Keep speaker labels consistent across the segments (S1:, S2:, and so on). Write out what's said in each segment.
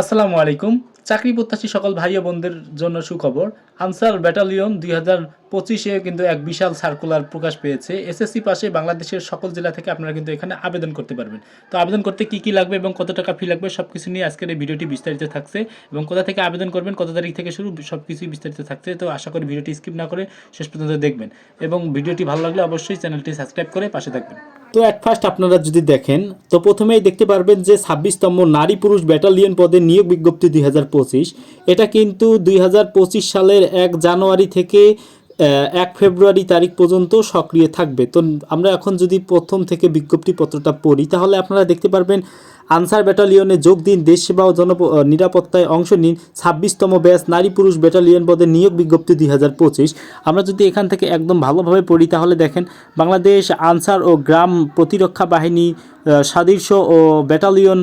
S1: আসসালামু আলাইকুম। চাকরি প্রত্যাশী সকল ভাই বোনদের জন্য সুখবর। আনসার ব্যাটালিয়ন দুই হাজার পঁচিশে কিন্তু এক বিশাল সার্কুলার প্রকাশ পেয়েছে। এসএসসি পাশে বাংলাদেশের সকল জেলা থেকে আপনারা কিন্তু এখানে আবেদন করতে পারবেন। তো আবেদন করতে কি কি লাগবে এবং কত টাকা ফি লাগবে সব কিছু নিয়ে আজকের এই ভিডিওটি বিস্তারিত থাকছে এবং কোথা থেকে আবেদন করবেন, কত তারিখ থেকে শুরু সব কিছুই বিস্তারিত থাকছে। তো আশা করি ভিডিওটি স্কিপ না করে শেষ পর্যন্ত দেখবেন এবং ভিডিওটি ভালো লাগলে অবশ্যই চ্যানেলটি সাবস্ক্রাইব করে পাশে থাকবেন।
S2: তো অ্যাট ফার্স্ট আপনারা যদি দেখেন, তো প্রথমেই দেখতে পারবেন যে ছাব্বিশতম নারী পুরুষ ব্যাটালিয়ন পদে নিয়োগ বিজ্ঞপ্তি দুই হাজার পঁচিশ। এটা কিন্তু দুই হাজার পঁচিশ সালের এক জানুয়ারি থেকে এক ফেব্রুয়ারি তারিখ পর্যন্ত সক্রিয় থাকবে। তো আমরা এখন যদি প্রথম থেকে বিজ্ঞপ্তি পত্রটা পড়ি, তাহলে আপনারা দেখতে পারবেন আনসার ব্যাটালিয়নে যোগ দিন, দেশ সেবা ও জন নিরাপত্তায় অংশ নিন, ছাব্বিশতম ব্যাচ নারী পুরুষ ব্যাটালিয়ন পদে নিয়োগ বিজ্ঞপ্তি দুই হাজার পঁচিশ। আমরা যদি এখান থেকে একদম ভালোভাবে পড়ি, তাহলে দেখেন বাংলাদেশ আনসার ও গ্রাম প্রতিরক্ষা বাহিনী আহ, সদৃশ ও ব্যাটালিয়ন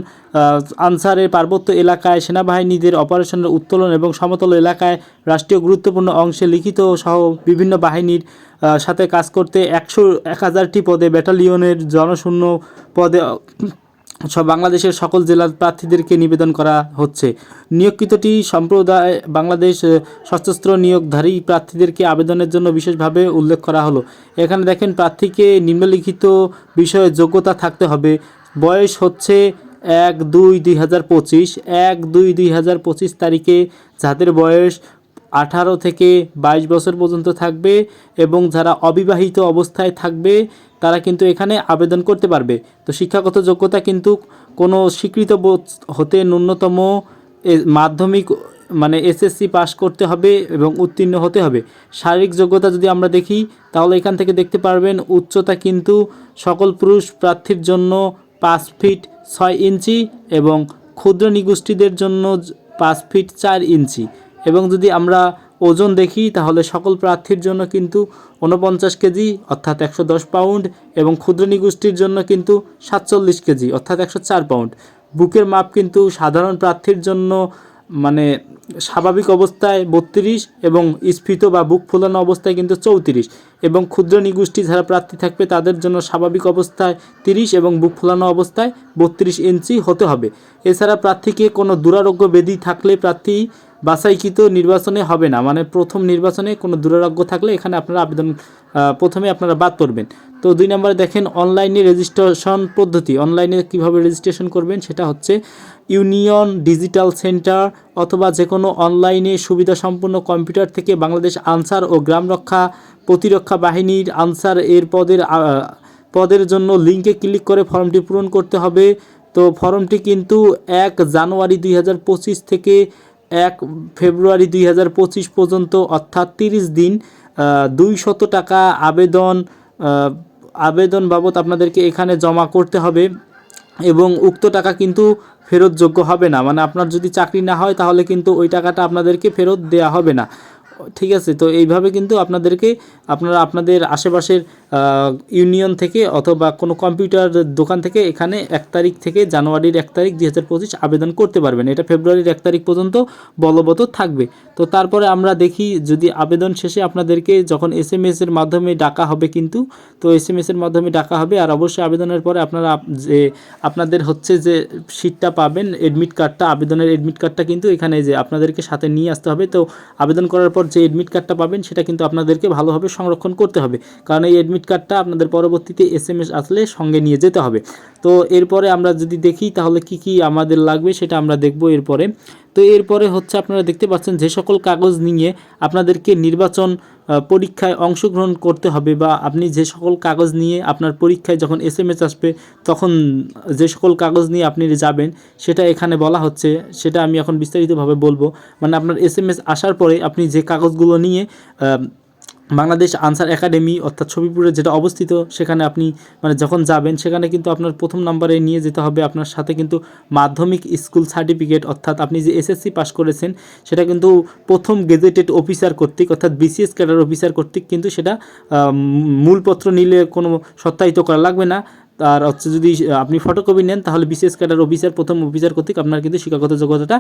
S2: আনসারের পার্বত্য এলাকায় সেনাবাহিনীদের অপারেশনের উত্তোলন এবং সমতল এলাকায় রাষ্ট্রীয় গুরুত্বপূর্ণ অংশে লিখিত সহ বিভিন্ন বাহিনীর সাথে কাজ করতে একশো এক হাজারটি পদে ব্যাটালিয়নের জনশূন্য পদে সব বাংলাদেশের সকল জেলার প্রার্থীদেরকে নিবেদন করা হচ্ছে। নিয়োগকৃতটি সম্প্রদায় বাংলাদেশ সশস্ত্র নিয়োগধারী প্রার্থীদেরকে আবেদনের জন্য বিশেষভাবে উল্লেখ করা হলো। এখানে দেখেন, প্রার্থীকে নিম্নলিখিত বিষয়ে যোগ্যতা থাকতে হবে। বয়স হচ্ছে এক দুই দুই হাজার পঁচিশ। এক দুই দুই হাজার পঁচিশ তারিখে যাদের বয়স আঠারো থেকে বাইশ বছর পর্যন্ত থাকবে এবং যারা অবিবাহিত অবস্থায় থাকবে, তারা কিন্তু এখানে আবেদন করতে পারবে। তো শিক্ষাগত যোগ্যতা কিন্তু কোনো স্বীকৃত হতে ন্যূনতম মাধ্যমিক মানে এসএসসি পাস করতে হবে এবং উত্তীর্ণ হতে হবে। শারীরিক যোগ্যতা যদি আমরা দেখি, তাহলে এখান থেকে দেখতে পারবেন উচ্চতা কিন্তু সকল পুরুষ প্রার্থীর জন্য পাঁচ ফিট ছয় ইঞ্চি এবং ক্ষুদ্র নিগোষ্ঠীদের জন্য পাঁচ ফিট চার ইঞ্চি। এবং যদি আমরা ওজন দেখি, তাহলে সকল প্রার্থীর জন্য কিন্তু উনপঞ্চাশ কেজি, অর্থাৎ একশো দশ পাউন্ড, এবং ক্ষুদ্র নিগোষ্ঠীর জন্য কিন্তু সাতচল্লিশ কেজি, অর্থাৎ একশো চার পাউন্ড। বুকের মাপ কিন্তু সাধারণ প্রার্থীর জন্য মানে স্বাভাবিক অবস্থায় বত্রিশ, এবং স্ফীত বা বুক ফোলানো অবস্থায় কিন্তু চৌত্রিশ, এবং ক্ষুদ্র নিগোষ্ঠী যারা প্রার্থী থাকবে, তাদের জন্য স্বাভাবিক অবস্থায় তিরিশ, এবং বুক ফোলানো অবস্থায় বত্রিশ ইঞ্চি হতে হবে। এছাড়া প্রার্থীকে কোনো দুরারোগ্য ব্যাধি থাকলে প্রার্থী বাছাইকৃত নির্বাচনে হবে না। মানে প্রথম নির্বাচনে কোনো দুরারোগ্য থাকলে এখানে আপনারা আবেদন প্রথমে আপনারা বাদ করবেন তো দুই নম্বরে দেখেন, অনলাইনে রেজিস্ট্রেশন পদ্ধতি। অনলাইনে কীভাবে রেজিস্ট্রেশন করবেন সেটা হচ্ছে ইউনিয়ন, ডিজিটাল সেন্টার অথবা যে কোনো অনলাইনে সুবিধা সম্পন্ন কম্পিউটার থেকে বাংলাদেশ আনসার ও গ্রাম রক্ষা প্রতিরক্ষা বাহিনীর আনসার এর পদের পদের জন্য লিঙ্কে ক্লিক করে ফর্মটি পূরণ করতে হবে। তো ফর্মটি কিন্তু এক জানুয়ারি দুই হাজার পঁচিশ থেকে এক ফেব্রুয়ারি দুই হাজার পঁচিশ পর্যন্ত, অর্থাৎ তিরিশ দিন দুই শত টাকা আবেদন আবেদন বাবদ আপনাদেরকে এখানে জমা করতে হবে এবং উক্ত টাকা কিন্তু ফেরতযোগ্য হবে না। মানে আপনার যদি চাকরি না হয় তাহলে কিন্তু ওই টাকাটা আপনাদেরকে ফেরত দেওয়া হবে না। ঠিক আছে? তো এইভাবে কিন্তু আপনাদেরকে, আপনারা আপনাদের আশেপাশের ইউনিয়ন থেকে অথবা কোনো কম্পিউটার দোকান থেকে এখানে এক তারিখ থেকে জানুয়ারির এক তারিখ দুই হাজার পঁচিশ আবেদন করতে পারবেন। এটা ফেব্রুয়ারির এক তারিখ পর্যন্ত বলবৎ থাকবে। তো তারপরে আমরা দেখি যদি আবেদন শেষে আপনাদেরকে যখন এস এম এর মাধ্যমে ডাকা হবে কিন্তু, তো এস এম এর মাধ্যমে ডাকা হবে আর অবশ্যই আবেদনের পরে আপনারা যে আপনাদের হচ্ছে যে সিটটা পাবেন এডমিট কার্ডটা আবেদনের এডমিট কার্ডটা কিন্তু এখানে যে আপনাদেরকে সাথে নিয়ে আসতে হবে। তো আবেদন করার পর যে এডমিট কার্ডটা পাবেন, সেটা কিন্তু আপনাদেরকে ভালোভাবে সংরক্ষণ করতে হবে। কারণ এই এডমিট কার্ডটা আপনাদের পরবর্তীতে এস এম এস আসলে সঙ্গে নিয়ে যেতে হবে। তো এরপরে আমরা যদি দেখি তাহলে কি কি আমাদের লাগবে সেটা আমরা দেখব এরপরে। তো এরপরে হচ্ছে আপনারা দেখতে পাচ্ছেন যে সকল কাগজ নিয়ে আপনাদেরকে নির্বাচন পরীক্ষায় অংশগ্রহণ করতে হবে বা আপনি যে সকল কাগজ নিয়ে আপনার পরীক্ষায় যখন এস এম এস আসবে তখন যে সকল কাগজ নিয়ে আপনি যাবেন সেটা এখানে বলা হচ্ছে, সেটা আমি এখন বিস্তারিতভাবে বলব। মানে আপনার এস এম এস আসার পরে আপনি যে কাগজগুলো নিয়ে বাংলাদেশ আনসার একাডেমি অর্থাৎ ছবিপুরে যেটা অবস্থিত, সেখানে আপনি মানে যখন যাবেন, সেখানে কিন্তু আপনার প্রথম নাম্বারে নিয়ে যেতে হবে আপনার সাথে কিন্তু মাধ্যমিক স্কুল সার্টিফিকেট, অর্থাৎ আপনি যে এসএসসি পাস করেছেন, সেটা কিন্তু প্রথম গেজেটেড অফিসার কর্তৃক, অর্থাৎ বিসিএস ক্যাডার অফিসার কর্তৃক কিন্তু সেটা মূলপত্র নিলে কোনো সত্যায়িত করা লাগবে না। আর হচ্ছে যদি আপনি ফটোকপি নেন, তাহলে বিশেষ ক্যাডার অফিসার প্রথম অফিসার কর্তৃক আপনার কিন্তু শিক্ষাগত যোগ্যতাটা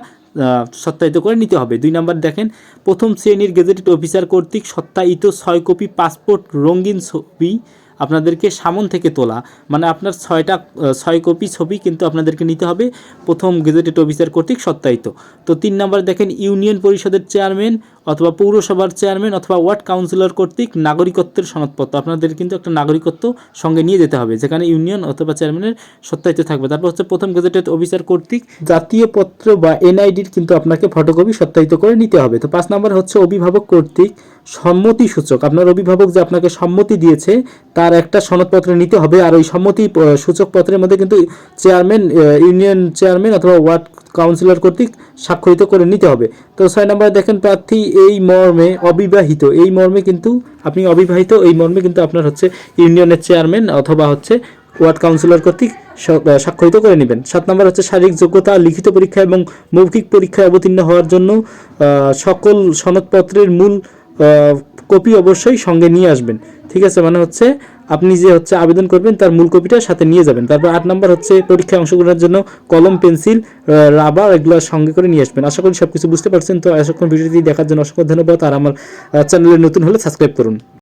S2: সত্যায়িত করে নিতে হবে। দুই নাম্বার দেখেন, প্রথম শ্রেণির গেজেটেড অফিসার কর্তৃক সত্যায়িত ছয় কপি পাসপোর্ট রঙিন ছবি আপনাদেরকে সামন থেকে তোলা। মানে আপনার ছয়টা ছয় কপি ছবি কিন্তু আপনাদেরকে নিতে হবে, প্রথম গেজেটেড অফিসার কর্তৃক সত্যায়িত। তো তিন নম্বর দেখেন, ইউনিয়ন পরিষদের চেয়ারম্যান অথবা পৌরসভার চেয়ারম্যান অথবা ওয়ার্ড কাউন্সিলর কর্তৃক নাগরিকত্বের সনদপত্র। আপনাদের কিন্তু একটা নাগরিকত্ব সঙ্গে নিয়ে যেতে হবে, যেখানে ইউনিয়ন অথবা চেয়ারম্যানের সত্যায়িত থাকবে। তারপর হচ্ছে প্রথম গেজেটেড অফিসার কর্তৃক জাতীয় পত্র বা এনআইডির কিন্তু আপনাকে ফটোকপি সত্যায়িত করে নিতে হবে। তো পাঁচ নম্বর হচ্ছে অভিভাবক কর্তৃক সম্মতি সূচক। আপনার অভিভাবক যে আপনাকে সম্মতি দিয়েছে, তার একটা সনদপত্র নিতে হবে। আর ওই সম্মতি সূচক পত্রের মধ্যে কিন্তু চেয়ারম্যান ইউনিয়ন চেয়ারম্যান অথবা ওয়ার্ড কাউন্সিলর কর্তৃক স্বাক্ষরিত করে নিতে হবে। তো ছয় নম্বরে দেখেন প্রার্থী এই মর্মে অবিবাহিত। এই মর্মে কিন্তু আপনি অবিবাহিত, এই মর্মে কিন্তু আপনার হচ্ছে ইউনিয়নের চেয়ারম্যান অথবা হচ্ছে ওয়ার্ড কাউন্সিলর কর্তৃক স্বাক্ষরিত করে নেবেন। সাত নম্বর হচ্ছে শারীরিক যোগ্যতা, লিখিত পরীক্ষা এবং মৌখিক পরীক্ষায় অবতীর্ণ হওয়ার জন্য সকল সনদপত্রের মূল কপি অবশ্যই সঙ্গে নিয়ে আসবেন। ঠিক আছে? মানে হচ্ছে আপনি যে হচ্ছে আবেদন করবেন, তার মূল কপিটা সাথে নিয়ে যাবেন। তারপর আট নম্বর হচ্ছে পরীক্ষায় অংশগ্রহণের জন্য কলম, পেন্সিল রাবার এগুলো সঙ্গে করে নিয়ে আসবেন। আশা করি সব কিছু বুঝতে পারছেন। তো এতক্ষণ ভিডিওটি দেখার জন্য অসংখ্য ধন্যবাদ। আর আমার চ্যানেলে নতুন হলে সাবস্ক্রাইব করুন।